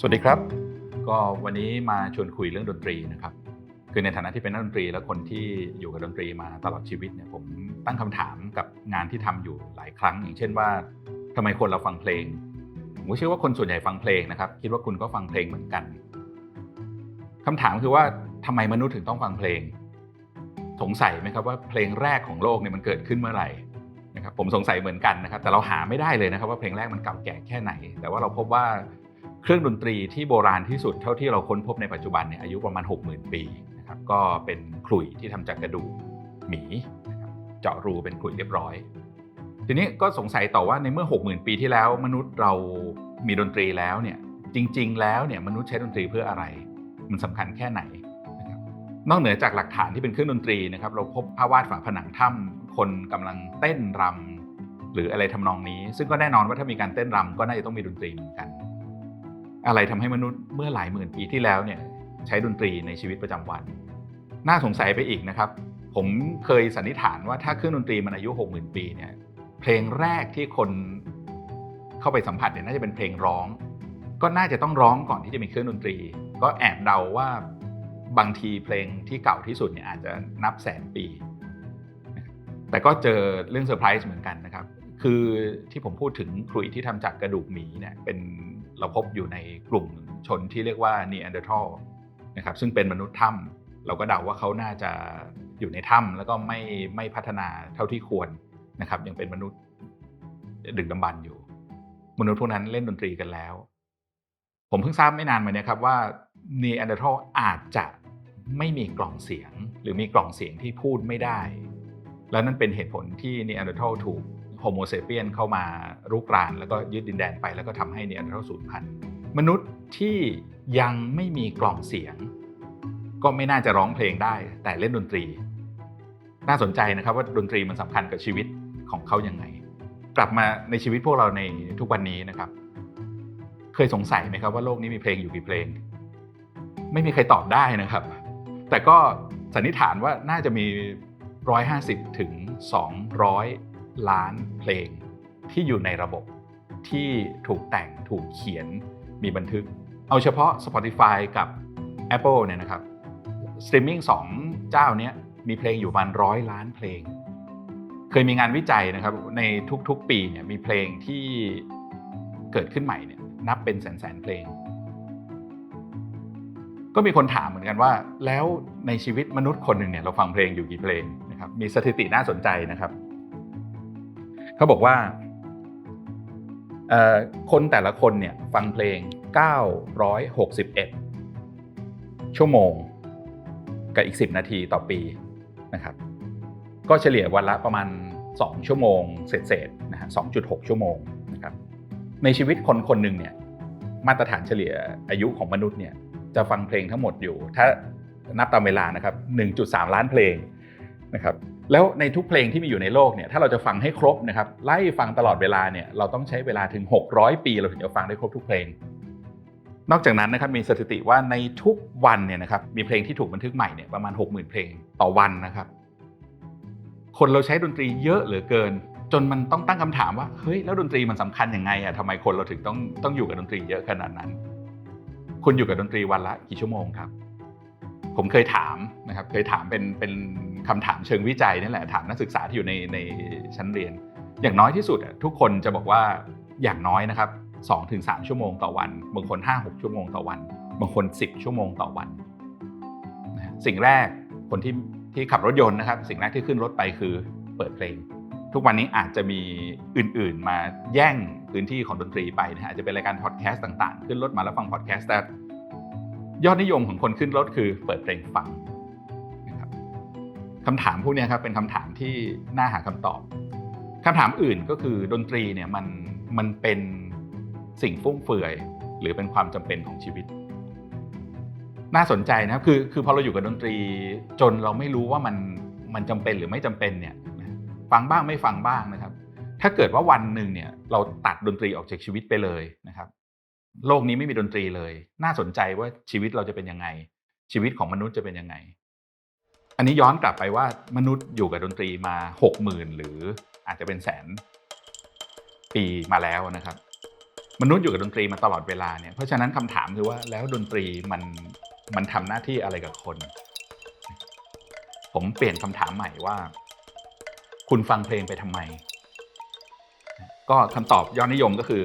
สวัสดีครับ ก็วันนี้มาชวนคุยเรื่องดนตรีนะครับ คือในฐานะที่เป็นนักดนตรีและคนที่อยู่กับดนตรีมาตลอดชีวิตเนี่ยผมตั้งคำถามกับงานที่ทำอยู่หลายครั้ง อย่างเช่นว่าทำไมคนเราฟังเพลงผมก็เชื่อว่าคนส่วนใหญ่ฟังเพลงนะครับ คิดว่าคุณก็ฟังเพลงเหมือนกันคำถามคือว่าทำไมมนุษย์ถึงต้องฟังเพลง สงสัยไหมครับว่าเพลงแรกของโลกเนี่ยมันเกิดขึ้นเมื่อไหร่นะครับผมสงสัยเหมือนกันนะครับ แต่เราหาไม่ได้เลยนะครับว่าเพลงแรกมันเก่าแก่แค่ไหน แต่ว่าเราพบว่า เครื่องดนตรีที่โบราณที่สุดเท่าที่เราค้นพบในปัจจุบันเนี่ยอายุประมาณ 60,000 ปีนะครับก็เป็นขลุ่ยที่ทำจากกระดูกหมีนะครับเจาะรูเป็นขลุ่ยเรียบร้อย ทีนี้ก็สงสัยต่อว่าในเมื่อ 60,000 ปีที่แล้ว มนุษย์เรามีดนตรีแล้วเนี่ยจริง ๆ แล้วเนี่ยมนุษย์ใช้ดนตรีเพื่ออะไร มันสำคัญแค่ไหนนะครับนอกเหนือจากหลักฐานที่เป็นเครื่องดนตรีนะครับเราพบภาพวาดฝาผนังถ้ำคนกำลังเต้นรำหรืออะไรทำนองนี้ ซึ่งก็แน่นอนว่าถ้ามีการเต้นรำก็น่าจะต้องมีดนตรีเหมือนกัน อะไรทำให้มนุษย์เมื่อหลายหมื่นปีที่แล้วเนี่ยใช้ดนตรีในชีวิตประจำวัน น่าสงสัยไปอีกนะครับ ผมเคยสันนิษฐานว่าถ้าเครื่องดนตรีมันอายุ 60,000 ปีเนี่ยเพลงแรกที่คนเข้าไปสัมผัสเนี่ยน่าจะเป็นเพลงร้อง ก็น่าจะต้องร้องก่อนที่จะมีเครื่องดนตรี ก็แอบเดาว่าบางทีเพลงที่เก่าที่สุดเนี่ยอาจจะนับแสนปี แต่ก็เจอเรื่องเซอร์ไพรส์เหมือนกันนะครับ คือที่ผมพูดถึงขลุ่ยที่ทำจากกระดูกหมีเนี่ยเป็น เราพบอยู่ในกลุ่มชนที่เรียกว่านีแอนเดอร์ทัลนะครับซึ่งเป็นมนุษย์ถ้ำเราก็เดาว่าเขาน่าจะอยู่ในถ้ำแล้วก็ไม่ไม่พัฒนาเท่าที่ควรนะครับยังเป็นมนุษย์ดึกดำบรรอยู่ มนุษย์พวกนั้นเล่นดนตรีกันแล้ว ผมเพิ่งทราบไม่นานมาเนี้ครับว่านีแอนเดอร์ทัลอาจจะไม่มีกล่องเสียง หรือมีกล่องเสียงที่พูดไม่ได้ แล้วนั่นเป็นเหตุผลที่นีแอนเดอร์ทัลถูก โฮโมเซเปียนเข้ามารุกราน แล้วก็ยึดดินแดนไปแล้วก็ทำให้นีแอนเดอร์ทัลสูญพันธุ์มนุษย์ที่ยังไม่มีกล่องเสียง ก็ไม่น่าจะร้องเพลงได้ แต่เล่นดนตรี น่าสนใจนะครับว่าดนตรีมันสำคัญกับชีวิตของเขายังไง กลับมาในชีวิตพวกเราในทุกวันนี้นะครับ เคยสงสัยไหมครับว่าโลกนี้มีเพลงอยู่กี่เพลง ไม่มีใครตอบได้นะครับ แต่ก็สันนิษฐานว่าน่าจะมี 150ถึง200 ล้านเพลงที่อยู่ในระบบที่ถูกแต่งถูกเขียนมีบันทึก เอาเฉพาะ Spotify กับ Apple เนี่ยนะครับสตรีมมิ่ง2เจ้าเนี้ยมีเพลงอยู่ประมาณร้อยล้านเพลง เคยมีงานวิจัยนะครับในทุกๆปีเนี่ยมีเพลงที่เกิดขึ้นใหม่เนี่ยนับเป็นแสนๆเพลง ก็มีคนถามเหมือนกันว่า แล้วในชีวิตมนุษย์คนหนึ่งเนี่ยเราฟังเพลงอยู่กี่เพลงนะครับมีสถิติน่าสนใจนะครับ เขาบอกว่าคนแต่ละคนเนี่ยฟังเพลง 961 ชั่วโมง กับอีก 10 นาทีต่อปีนะครับ ก็เฉลี่ยวันละประมาณ 2 ชั่วโมงเศษๆนะฮะ2.6 ชั่วโมงนะครับ ในชีวิตคนคนหนึ่งเนี่ยมาตรฐานเฉลี่ยอายุของมนุษย์เนี่ยจะฟังเพลงทั้งหมดอยู่ ถ้านับตามเวลานะครับ 1.3 ล้านเพลงนะครับ แล้วในทุกเพลงที่มีอยู่ในโลกเนี่ยถ้าเราจะฟังให้ครบนะครับไล่ฟังตลอดเวลาเนี่ยเราต้องใช้เวลาถึง 600 ปีเราถึงจะฟังได้ครบทุกเพลง นอกจากนั้นนะครับมีสถิติว่าในทุกวันเนี่ยนะครับมีเพลงที่ถูกบันทึกใหม่เนี่ยประมาณ 60,000 เพลงต่อวันนะครับ คนเราใช้ดนตรีเยอะเหลือเกิน จนมันต้องตั้งคำถามว่าเฮ้ยแล้วดนตรีมันสำคัญยังไงอะทำไมคนเราถึงต้องต้องอยู่กับดนตรีเยอะขนาดนั้น คุณอยู่กับดนตรีวันละกี่ชั่วโมงครับผมเคยถามนะครับเคยถามเป็นเป็น คำถามเชิงวิจัยนี่แหละถามนักศึกษาที่อยู่ในในชั้นเรียน อย่างน้อยที่สุดทุกคนจะบอกว่าอย่างน้อยนะครับ2-3ถึงชั่วโมงต่อวัน บางคน 5-6 ชั่วโมงต่อวัน บางคน 10 ชั่วโมงต่อวัน สิ่งแรกคนที่ที่ขับรถยนต์นะครับ สิ่งแรกที่ขึ้นรถไปคือเปิดเพลง ทุกวันนี้อาจจะมีอื่นๆ มาแย่งพื้นที่ของดนตรีไปนะฮะอาจจะเป็นรายการพอดแคสต์ต่างๆ ขึ้นรถมาแล้วฟังพอดแคสต์แต่ยอดนิยมของคนขึ้นรถคือเปิดเพลงฟัง คำถามพวกนี้ครับเป็นคำถามที่น่าหาคำตอบคำถามอื่นก็คือดนตรีเนี่ยมันมันเป็นสิ่งฟุ่มเฟือย หรือเป็นความจำเป็นของชีวิต น่าสนใจนะครับคือคือพอเราอยู่กับดนตรีจนเราไม่รู้ว่ามันมันจำเป็นหรือไม่จำเป็นเนี่ยฟังบ้างไม่ฟังบ้างนะครับ ถ้าเกิดว่าวันหนึ่งเนี่ยเราตัดดนตรีออกจากชีวิตไปเลยนะครับ โลกนี้ไม่มีดนตรีเลย น่าสนใจว่าชีวิตเราจะเป็นยังไง ชีวิตของมนุษย์จะเป็นยังไง อันนี้ย้อนกลับไปว่ามนุษย์อยู่กับดนตรีมา 6 0,000 หรืออาจจะเป็นแสนปีมาแล้วนะครับ มนุษย์อยู่กับดนตรีมาตลอดเวลาเนี่ยเพราะฉะนั้นคำถามคือว่าแล้วดนตรีมันมันทำหน้าที่อะไรกับคน ผมเปลี่ยนคำถามใหม่ว่า คุณฟังเพลงไปทำไม ก็คำตอบยอดนิยมก็คือ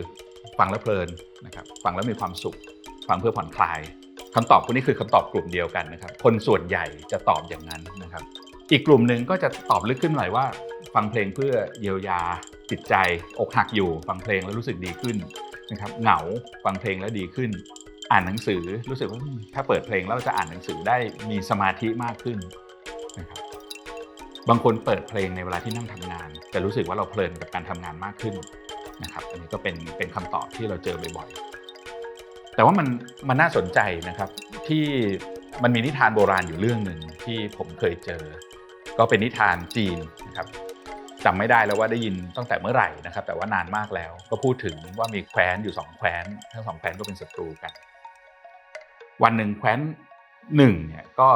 ฟังแล้วเพลินนะครับ ฟังแล้วมีความสุข ฟังเพื่อผ่อนคลาย คำตอบพวกนี้คือคำตอบกลุ่มเดียวกันนะครับ คนส่วนใหญ่จะตอบอย่างนั้นนะครับ อีกกลุ่มหนึ่งก็จะตอบลึกขึ้นหน่อยว่า ฟังเพลงเพื่อเยียวยาจิตใจ อกหักอยู่ ฟังเพลงแล้วรู้สึกดีขึ้นนะครับ เหงาฟังเพลงแล้วดีขึ้น อ่านหนังสือรู้สึกว่าถ้าเปิดเพลงแล้วจะอ่านหนังสือได้มีสมาธิมากขึ้นนะครับ บางคนเปิดเพลงในเวลาที่นั่งทำงาน แต่รู้สึกว่าเราเพลินกับการทำงานมากขึ้นนะครับ อันนี้ก็เป็นเป็นคำตอบที่เราเจอบ่อยๆ แต่ว่ามันมันน่าสนใจนะครับ ที่มันมีนิทานโบราณอยู่เรื่องหนึ่งที่ผมเคยเจอ ก็เป็นนิทานจีนนะครับจำไม่ได้แล้วว่าได้ยินตั้งแต่เมื่อไหร่นะครับ แต่ว่านานมากแล้ว ก็พูดถึงว่ามีแคว้นอยู่สองแคว้น ทั้งสองแคว้นก็เป็นศัตรูกัน วันหนึ่งแคว้นหนึ่งเนี่ยก็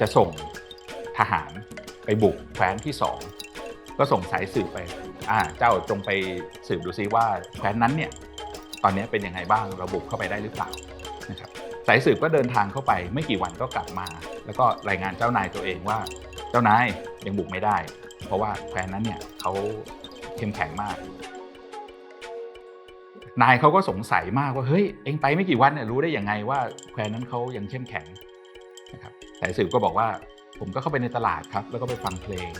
จะส่งทหารไปบุกแคว้นที่สองก็ส่งสายสืบไปอ่าเจ้าจงไปสืบดูซิว่าแคว้นนั้นเนี่ย ตอนนี้เป็นยังไงบ้างเราบุกเข้าไปได้หรือเปล่านะครับสายสืบก็เดินทางเข้าไปไม่กี่วันก็กลับมา แล้วก็รายงานเจ้านายตัวเองว่า เจ้านายยังบุกไม่ได้ เพราะว่าแคว้นนั้นเนี่ยเขาเข้มแข็งมาก นายเขาก็สงสัยมากว่าเฮ้ยเองไปไม่กี่วันเนี่ยรู้ได้ยังไงว่าแคว้นนั้นเขายังเข้มแข็งนะครับสายสืบก็บอกว่าผมก็เข้าไปในตลาดครับ แล้วก็ไปฟังเพลง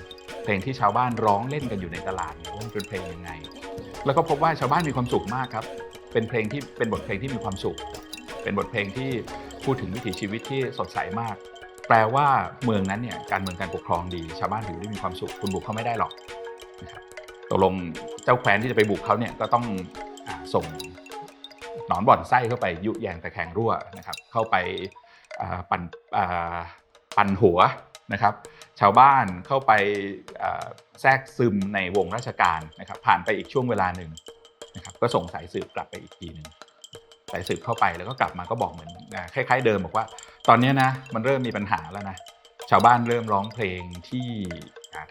เพลงที่ชาวบ้านร้องเล่นกันอยู่ในตลาดมีว่ามันเป็นเพลงยังไง แล้วก็พบว่าชาวบ้านมีความสุขมากครับ เป็นเพลงที่เป็นบทเพลงที่มีความสุข เป็นบทเพลงที่พูดถึงวิถีชีวิตที่สดใสมาก แปลว่าเมืองนั้นเนี่ยการเมืองการปกครองดี ชาวบ้านถือได้มีความสุขคุณบุกเขาไม่ได้หรอกนะครับตกลงเจ้าแคว้นที่จะไปบุกเขาเนี่ยก็ต้องอส่งหนอนบ่อนไส้เข้าไปยุแยงตะแคงรั่วนะครับ เข้าไปปั่นอ่าปั่นหัวนะครับชาวบ้านเข้าไปแทรกซึมในวงราชการนะครับผ่านไปอีกช่วงเวลาหนึ่ง นะครับก็ส่งสายสืบกลับไปอีกทีหนึ่งสายสืบเข้าไปแล้วก็กลับมาก็บอกเหมือนคล้าย ๆ เดิมบอกว่า ตอนนี้นะมันเริ่มมีปัญหาแล้วนะชาวบ้านเริ่มร้องเพลงที่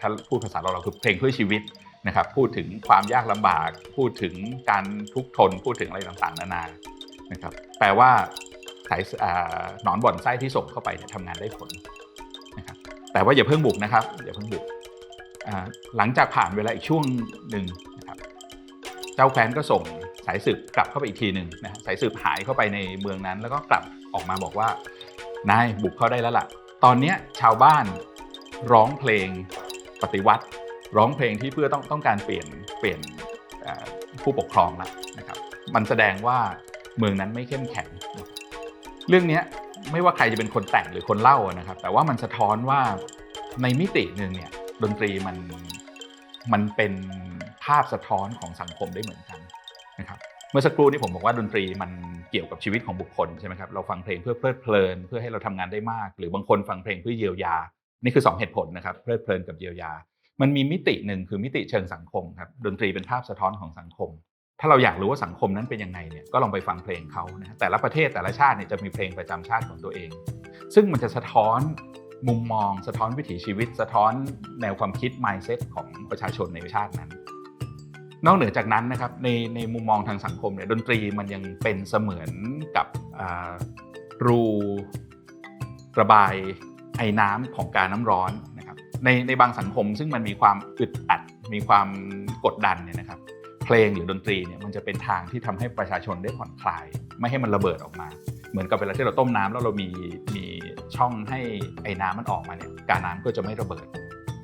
ถ้าพูดภาษาเราเราคือเพลงเพื่อชีวิตนะครับพูดถึงความยากลำบาก พูดถึงการทุกข์ทนพูดถึงอะไรต่างๆ นานานะครับแปลว่าสายหนอนบ่อนไส้ที่ส่งเข้าไปเนี่ยทำงานได้ผลนะครับแต่ว่าอย่าเพิ่งบุกนะครับอย่าเพิ่งบุกหลังจากผ่านเวลาอีกช่วงหนึ่ง เจ้าแคว้นก็ส่งสายสืบกลับเข้าไปอีกทีหนึ่งนะสายสืบหายเข้าไปในเมืองนั้น แล้วก็กลับออกมาบอกว่านายบุกเข้าได้แล้วล่ะ ตอนนี้ชาวบ้านร้องเพลงปฏิวัติ ร้องเพลงที่เพื่อต้องต้องการเปลี่ยนเปลี่ยนผู้ปกครองล้วนะครับ มันแสดงว่าเมืองนั้นไม่เข้มแข็ง เรื่องนี้ไม่ว่าใครจะเป็นคนแต่งหรือคนเล่านะครับ แต่ว่ามันสะท้อนว่าในมิติหนึ่งเนี่ยดนตรีมันมันเป็น ภาพสะท้อนของสังคมได้เหมือนกันนะครับเมื่อสักครู่นี้ผมบอกว่าดนตรีมันเกี่ยวกับชีวิตของบุคคลใช่ไหมครับเราฟังเพลงเพื่อเพลิดเพลิน เพื่อให้เราทำงานได้มาก หรือบางคนฟังเพลงเพื่อเยียวยา นี่คือสองเหตุผลนะครับเพลิดเพลินกับเยียวยา มันมีมิติหนึ่งคือมิติเชิงสังคมครับดนตรีเป็นภาพสะท้อนของสังคม ถ้าเราอยากรู้ว่าสังคมนั้นเป็นยังไงเนี่ยก็ลองไปฟังเพลงเขานะแต่ละประเทศแต่ละชาติเนี่ยจะมีเพลงประจำชาติของตัวเอง ซึ่งมันจะสะท้อนมุมมอง สะท้อนวิถีชีวิต สะท้อนแนวความคิด mindset ของประชาชนในชาตินั้น นอกเหนือจากนั้นนะครับในในมุมมองทางสังคมเนี่ยดนตรีมันยังเป็นเสมือนกับรูระบายไอ้น้ำของการน้ำร้อนนะครับในในบางสังคมซึ่งมันมีความอึดอัด มีความกดดันเนี่ยนะครับ เพลงหรือดนตรีเนี่ยมันจะเป็นทางที่ทำให้ประชาชนได้ผ่อนคลาย ไม่ให้มันระเบิดออกมา เหมือนกับเวลาที่เราต้มน้ำแล้วเรามีมีช่องให้ไอ้น้ำมันออกมาเนี่ยการน้ำก็จะไม่ระเบิด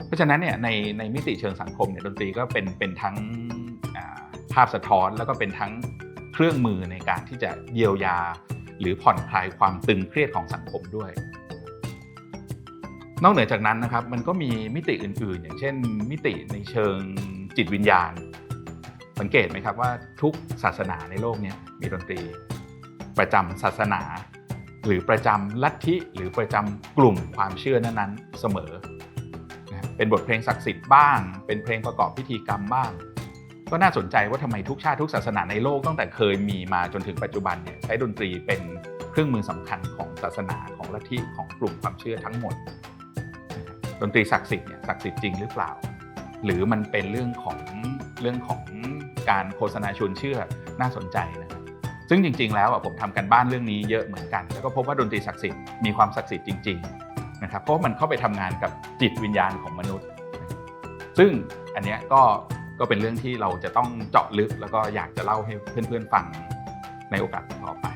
เพราะฉะนั้นเนี่ยในในมิติเชิงสังคมเนี่ยดนตรีก็เป็นเป็นทั้งาภาพสะท้อน แล้วก็เป็นทั้งเครื่องมือในการที่จะเยียวยา หรือผ่อนคลายความตึงเครียดของสังคมด้วย นอกเหนือจากนั้นนะครับมันก็มีมิติอื่น ๆ อย่างเช่น มิติในเชิงจิตวิญญาณ สังเกตไหมครับว่าทุกศาสนาในโลกนี้มีดนตรี ประจำศาสนา หรือประจำลัทธิหรือประจำกลุ่มความเชื่อนั้นๆเสมอเป็นบทเพลงศักดิ์สิทธิ์บ้าง เป็นเพลงประกอบพิธีกรรมบ้าง ก็น่าสนใจว่าทำไมทุกชาติทุกศาสนาในโลกตั้งแต่เคยมีมาจนถึงปัจจุบันเนี่ยใช้ดนตรีเป็นเครื่องมือสำคัญของศาสนาของลัทธิของกลุ่มความเชื่อทั้งหมด ดนตรีศักดิ์สิทธิ์เนี่ยศักดิ์สิทธิ์จริงหรือเปล่า หรือมันเป็นเรื่องของเรื่องของการโฆษณาชวนเชื่อน่าสนใจนะซึ่งจริง ๆ แล้วผมทำกันบ้านเรื่องนี้เยอะเหมือนกัน แล้วก็พบว่าดนตรีศักดิ์สิทธิ์มีความศักดิ์สิทธิ์จริงๆนะครับเพราะมันเข้าไปทำงานกับจิตวิญญาณของมนุษย์ ซึ่งอันนี้ก็ ก็เป็นเรื่องที่เราจะต้องเจาะลึก แล้วก็อยากจะเล่าให้เพื่อนๆฟังในโอกาสต่อไป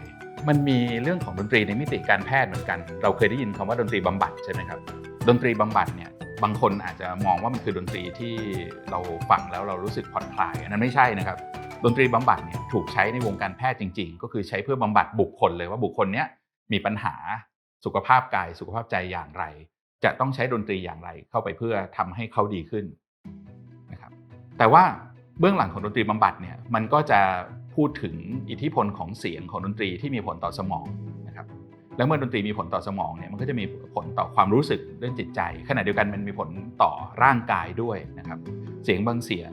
มันมีเรื่องของดนตรีในมิติการแพทย์เหมือนกัน เราเคยได้ยินคำว่าดนตรีบำบัดใช่ไหมครับ ดนตรีบำบัดเนี่ยบางคนอาจจะมองว่ามันคือดนตรีที่เราฟังแล้วเรารู้สึกผ่อนคลายอันนั้นไม่ใช่นะครับ ดนตรีบำบัดเนี่ยถูกใช้ในวงการแพทย์จริง ๆ ก็คือใช้เพื่อบำบัดบุคคลเลยว่าบุคคลเนี้ยมีปัญหาสุขภาพกายสุขภาพใจอย่างไร จะต้องใช้ดนตรีอย่างไรเข้าไปเพื่อทำให้เขาดีขึ้น แต่ว่าเบื้องหลังของดนตรีบำบัดเนี่ยมันก็จะพูดถึงอิทธิพลของเสียงของดนตรีที่มีผลต่อสมองนะครับแล้วเมื่อดนตรีมีผลต่อสมองเนี่ยมันก็จะมีผลต่อความรู้สึกเรื่องจิตใจ ขณะเดียวกันมันมีผลต่อร่างกายด้วยนะครับเสียงบางเสียง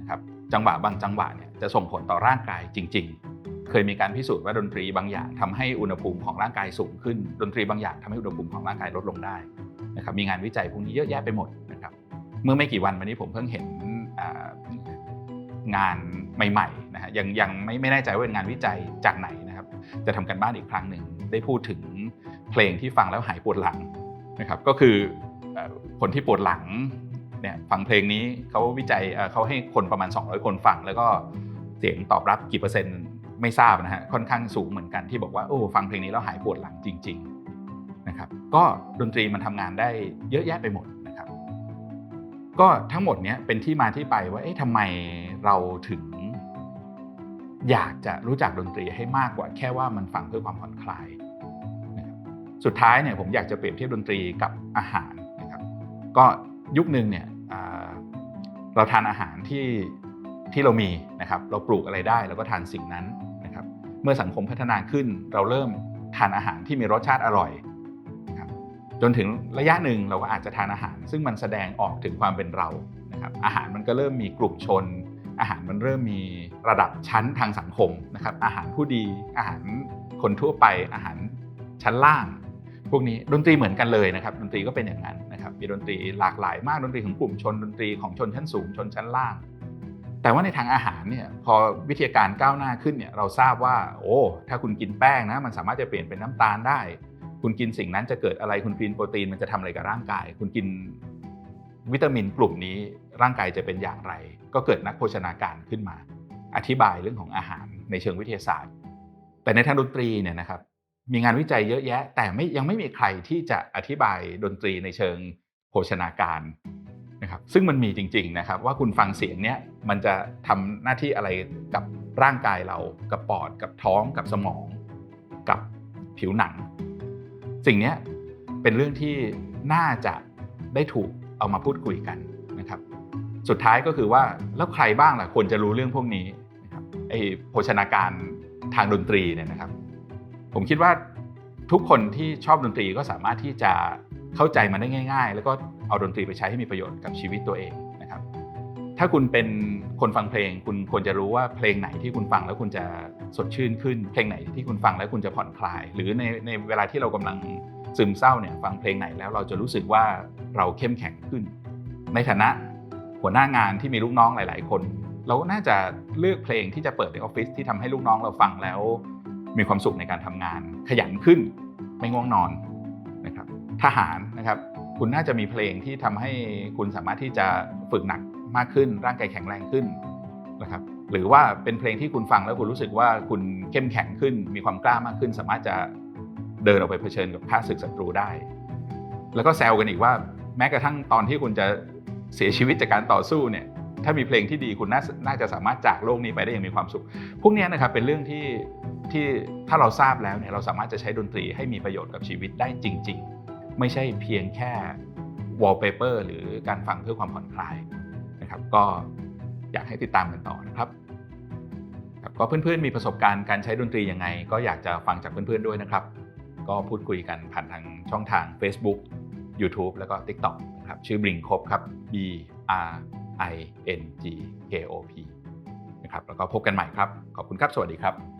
นะครับจังหวะบางจังหวะเนี่ยจะส่งผลต่อร่างกายจริง ๆ เคยมีการพิสูจน์ว่าดนตรีบางอย่างทำให้อุณหภูมิของร่างกายสูงขึ้น ดนตรีบางอย่างทำให้อุณหภูมิของร่างกายลดลงได้นะครับมีงานวิจัยพวกนี้เยอะแยะไปหมดนะครับเมื่อไม่กี่วันมานี้ผมเพิ่งเห็น งานใหม่ๆนะฮะยังยังไม่ไม่แน่ใจว่าเป็นงานวิจัยจากไหนนะครับ จะทำกันบ้านอีกครั้งหนึ่งได้พูดถึงเพลงที่ฟังแล้วหายปวดหลังนะครับ ก็คืออคนที่ปวดหลังเนี่ยฟังเพลงนี้เขาวิจัยเขาให้คนประมาณ 200 คนฟัง แล้วก็เสียงตอบรับกี่เปอร์เซ็นต์ไม่ทราบนะฮะค่อนข้างสูงเหมือนกันที่บอกว่าโอ้ฟังเพลงนี้แล้วหายปวดหลังจริง ๆนะครับ ก็ดนตรีมันทำงานได้เยอะแยะไปหมด ก็ทั้งหมดเนี้ยเป็นที่มาที่ไปว่าเอ๊ะทำไมเราถึง อยากจะรู้จักดนตรีให้มากกว่า แค่ว่ามันฟังเพื่อความผ่อนคลายนะครับสุดท้ายเนี่ยผมอยากจะเปรียบเทียบดนตรีกับอาหารนะครับ ก็ยุคหนึ่งเนี่ยเราทานอาหารที่ที่เรามีนะครับ เราปลูกอะไรได้เราก็ทานสิ่งนั้นนะครับ เมื่อสังคมพัฒนาขึ้นเราเริ่มทานอาหารที่มีรสชาติอร่อย จนถึงระยะหนึ่งเราก็อาจจะทานอาหาร ซึ่งมันแสดงออกถึงความเป็นเรานะครับอาหารมันก็เริ่มมีกลุ่มชน อาหารมันเริ่มมีระดับชั้นทางสังคมนะครับอาหารผู้ดีอาหารคนทั่วไปอาหารชั้นล่าง พวกนี้ดนตรีเหมือนกันเลยนะครับดนตรีก็เป็นอย่างนั้นนะครับมีดนตรีหลากหลายมากดนตรีของกลุ่มชนดนตรีของชนชั้นสูงชนชั้นล่าง แต่ว่าในทางอาหารเนี่ยพอวิทยาการก้าวหน้าขึ้นเนี่ยเราทราบว่าโอ้ถ้าคุณกินแป้งนะมันสามารถจะเปลี่ยนเป็นน้ำตาลได้ คุณกินสิ่งนั้นจะเกิดอะไรคุณกินโปรตีนมันจะทำอะไรกับร่างกาย คุณกินวิตามินกลุ่มนี้ร่างกายจะเป็นอย่างไร ก็เกิดนักโภชนาการขึ้นมา อธิบายเรื่องของอาหารในเชิงวิทยาศาสตร์ แต่ในทางดนตรีเนี่ยนะครับมีงานวิจัยเยอะแยะ แต่ไม่ยังไม่มีใครที่จะอธิบายดนตรีในเชิงโภชนาการนะครับซึ่งมันมีจริงๆนะครับว่าคุณฟังเสียงเนี้ยมันจะทำหน้าที่อะไรกับร่างกายเรากับปอดกับท้องกับสมอง กับผิวหนัง สิ่งนี้เป็นเรื่องที่น่าจะได้ถูกเอามาพูดคุยกันนะครับ สุดท้ายก็คือว่าแล้วใครบ้างล่ะควรจะรู้เรื่องพวกนี้นะครับไอโภชนาการทางดนตรีเนี่ยนะครับ ผมคิดว่าทุกคนที่ชอบดนตรีก็สามารถที่จะเข้าใจมันได้ง่าย ๆ แล้วก็เอาดนตรีไปใช้ให้มีประโยชน์กับชีวิตตัวเองนะครับ ถ้าคุณเป็นคนฟังเพลง คุณควรจะรู้ว่าเพลงไหนที่คุณฟังแล้วคุณจะ สดชื่นขึ้น เพลงไหนที่คุณฟังแล้วคุณจะผ่อนคลาย หรือในในเวลาที่เรากำลังซึมเศร้าเนี่ยฟังเพลงไหนแล้วเราจะรู้สึกว่าเราเข้มแข็งขึ้น ในฐานะหัวหน้างานที่มีลูกน้องหลาย ๆ คน เราน่าจะเลือกเพลงที่จะเปิดในออฟฟิศที่ทำให้ลูกน้องเราฟังแล้ว มีความสุขในการทำงาน ขยันขึ้นไม่ง่วงนอนนะครับทหารนะครับคุณน่าจะมีเพลงที่ทำให้คุณสามารถที่จะฝึกหนักมากขึ้น ร่างกายแข็งแรงขึ้นนะครับ หรือว่าเป็นเพลงที่คุณฟังแล้วคุณรู้สึกว่าคุณเข้มแข็งขึ้น มีความกล้ามากขึ้น สามารถจะเดินออกไปเผชิญกับข้าศึกศัตรูได้ แล้วก็แซวกันอีกว่า แม้กระทั่งตอนที่คุณจะเสียชีวิตจากการต่อสู้เนี่ยถ้ามีเพลงที่ดีคุณน่านาจะสามารถจากโลกนี้ไปได้อย่างมีความสุข พวกนี้นะครับเป็นเรื่องที่ที่ถ้าเราทราบแล้วเนี่ยเราสามารถจะใช้ดนตรีให้มีประโยชน์กับชีวิตได้จริง ๆ ไม่ใช่เพียงแค่ wallpaper หรือการฟังเพื่อความผ่อนคลายนะครับ ก็อยากให้ติดตามกันต่อนะครับ ก็เพื่อนๆมีประสบการณ์การใช้ดนตรียังไง ก็อยากจะฟังจากเพื่อนๆด้วยนะครับ ก็พูดคุยกันผ่านทางช่องทาง Facebook YouTube แล้วก็ TikTok นะครับชื่อบริงคบครับ B R I N G K O P นะครับแล้วก็พบกันใหม่ครับ ขอบคุณครับ สวัสดีครับ